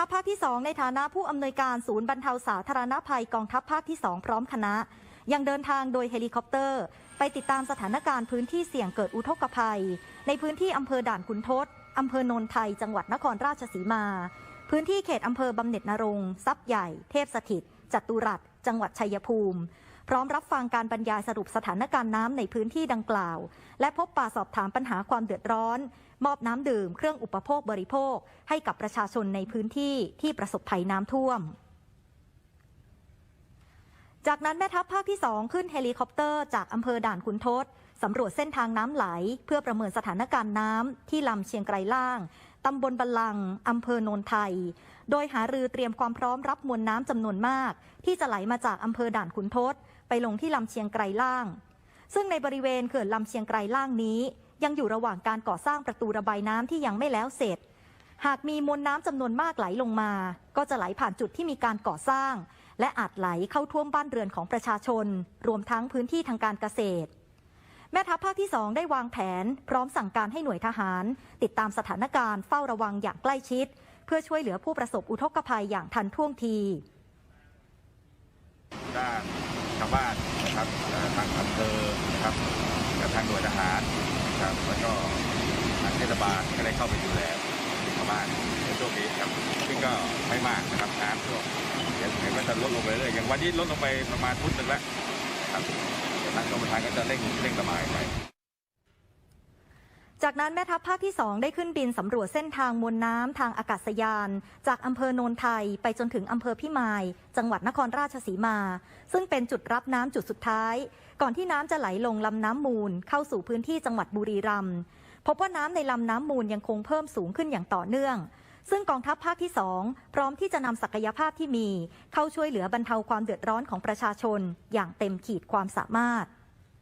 ทัพภาคที่ 2 ในฐานะผู้อำนวยการศูนย์บรรเทาสาธารณภัยกองทัพภาคที่ 2 พร้อมคณะ ยังเดินทางโดยเฮลิคอปเตอร์ ไปติดตามสถานการณ์พื้นที่เสี่ยงเกิดอุทกภัย ในพื้นที่อำเภอด่านขุนทดอำเภอโนนไทยจังหวัดนครราชสีมา พื้นที่เขตอำเภอบำเหน็จนรงทรัพย์ใหญ่ เทพสถิตจตุรัส จังหวัดชัยภูมิ พร้อมรับฟังการบรรยายสรุปสถานการณ์น้ำในพื้นที่ดังกล่าว และพบปะสอบถามปัญหาความเดือดร้อน มอบน้ำดื่ม เครื่องอุปโภคบริโภค ให้กับประชาชนในพื้นที่ที่ประสบภัยน้ำท่วม จากนั้นแม่ทัพภาคที่ 2 ขึ้นเฮลิคอปเตอร์จากอำเภอด่านขุนทดสำรวจเส้นทางน้ำไหล เพื่อประเมินสถานการณ์น้ำที่ลำเชียงไกรล่างตำบลบัลลังอำเภอโนนไทย โดยหารือเตรียมความพร้อมรับมวลน้ำจำนวนมาก ที่จะไหลมาจากอำเภอด่านขุนทดไปลงที่ลำเชียงไกรล่าง ซึ่งในบริเวณเขื่อนลำเชียงไกรล่างนี้ ยังอยู่ระหว่างการก่อสร้างประตูระบายน้ำที่ยังไม่แล้วเสร็จ หากมีมวลน้ำจำนวนมากไหลลงมา ก็จะไหลผ่านจุดที่มีการก่อสร้าง และอาจไหลเข้าท่วมบ้านเรือนของประชาชน รวมทั้งพื้นที่ทางการเกษตร แม่ทัพภาคที่ 2 ได้วางแผน พร้อมสั่งการให้หน่วยทหาร ติดตามสถานการณ์เฝ้าระวังอย่างใกล้ชิด เพื่อช่วยเหลือผู้ประสบอุทกภัยอย่างทันท่วงทีด้านชาวบ้านนะครับทางอำเภอนะครับกับทางหน่วยทหารนะครับแล้วก็ทางเทศบาลก็ได้เข้าไปดูแลชาวบ้านในช่วงนี้ครับซึ่งก็ไม่มากนะครับน้ำท่วม จะลดลงไปเรื่อยอย่างวันนี้ลดลงไปประมาณฟุตหนึ่งแล้วครับเดี๋ยวทางกรมทานก็จะเร่งเร่งระบายไปจากนั้นแม่ทัพภาคที่ 2 ได้ขึ้นบินสำรวจเส้นทางมวลน้ำทางอากาศยาน จากอำเภอโนนไทยไปจนถึงอำเภอพิมาย จังหวัดนครราชสีมา ซึ่งเป็นจุดรับน้ำจุดสุดท้าย ก่อนที่น้ำจะไหลลงลำน้ำมูล เข้าสู่พื้นที่จังหวัดบุรีรัมย์พบว่าน้ำในลำน้ำมูลยังคงเพิ่มสูงขึ้นอย่างต่อเนื่อง ซึ่งกองทัพภาคที่ 2 พร้อมที่จะนำศักยภาพที่มี เข้าช่วยเหลือบรรเทาความเดือดร้อนของประชาชน อย่างเต็มขีดความสามารถ